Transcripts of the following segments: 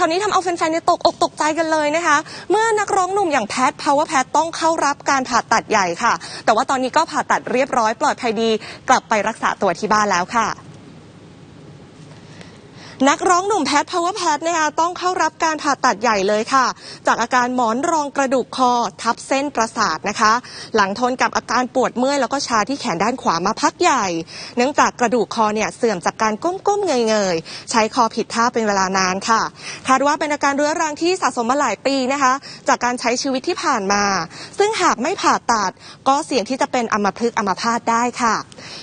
ตอนนี้ทำเอาแฟนๆเนี่ยตกอกตกใจกันเลยนะคะ เมื่อนักร้องหนุ่มอย่างแพทพาวเวอร์แพทต้องเข้ารับการผ่าตัดใหญ่ค่ะ แต่ว่าตอนนี้ก็ผ่าตัดเรียบร้อยปลอดภัยดี กลับไปรักษาตัวที่บ้านแล้วค่ะ นักร้องหนุ่มแพทพาวเวอร์แพทนะคะต้องเข้ารับการผ่าตัดใหญ่เลยค่ะ จากอาการหมอนรองกระดูกคอทับเส้นประสาทนะคะ หลังทนกับอาการปวดเมื่อยแล้วก็ชาที่แขนด้านขวามาพักใหญ่ เนื่องจากกระดูกคอเนี่ยเสื่อมจากการก้มๆเงยๆ ใช้คอผิดท่าเป็นเวลานานค่ะ คาดว่าเป็นอาการเรื้อรังที่สะสมมาหลายปีนะคะ จากการใช้ชีวิตที่ผ่านมา ซึ่งหากไม่ผ่าตัดก็เสี่ยงที่จะเป็นอัมพฤกษ์อัมพาตได้ค่ะ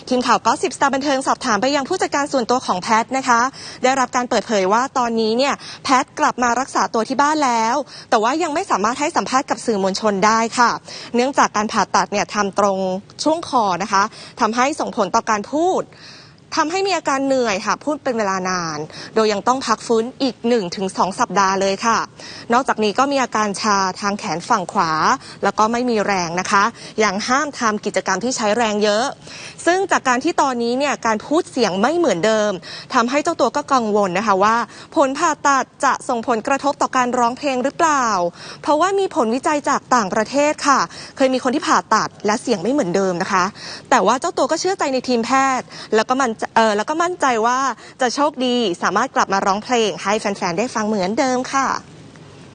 ทีมข่าวก็สิบสตาร์บันเทิงสอบถามไปยังผู้จัดการส่วนตัวของแพทนะคะ ได้รับการเปิดเผยว่าตอนนี้เนี่ยแพทกลับมารักษาตัวที่บ้านแล้ว แต่ว่ายังไม่สามารถให้สัมภาษณ์กับสื่อมวลชนได้ค่ะ เนื่องจากการผ่าตัดเนี่ยทำตรงช่วงคอนะคะทำให้ส่งผลต่อการพูด ทำให้มีอาการเหนื่อยค่ะพูดเป็นเวลานาน โดยยังต้องพักฟื้นอีก 1-2 สัปดาห์เลยค่ะ นอกจากนี้ก็มีอาการชาทางแขนฝั่งขวา แล้วก็ไม่มีแรงนะคะยังห้ามทำกิจกรรมที่ใช้แรงเยอะ ซึ่งจากการที่ตอนนี้เนี่ยการพูดเสียงไม่เหมือนเดิมทำให้เจ้าตัวก็กังวลนะคะว่า ผลผ่าตัดจะส่งผลกระทบต่อการร้องเพลงหรือเปล่า เพราะว่ามีผลวิจัยจากต่างประเทศค่ะ เคยมีคนที่ผ่าตัดและเสียงไม่เหมือนเดิมนะคะ แต่ว่าเจ้าตัวก็เชื่อใจในทีมแพทย์ แล้วก็มันเออแล้วก็มั่นใจว่าจะโชคดีสามารถกลับมาร้องเพลงให้แฟนๆ ได้ฟังเหมือนเดิมค่ะ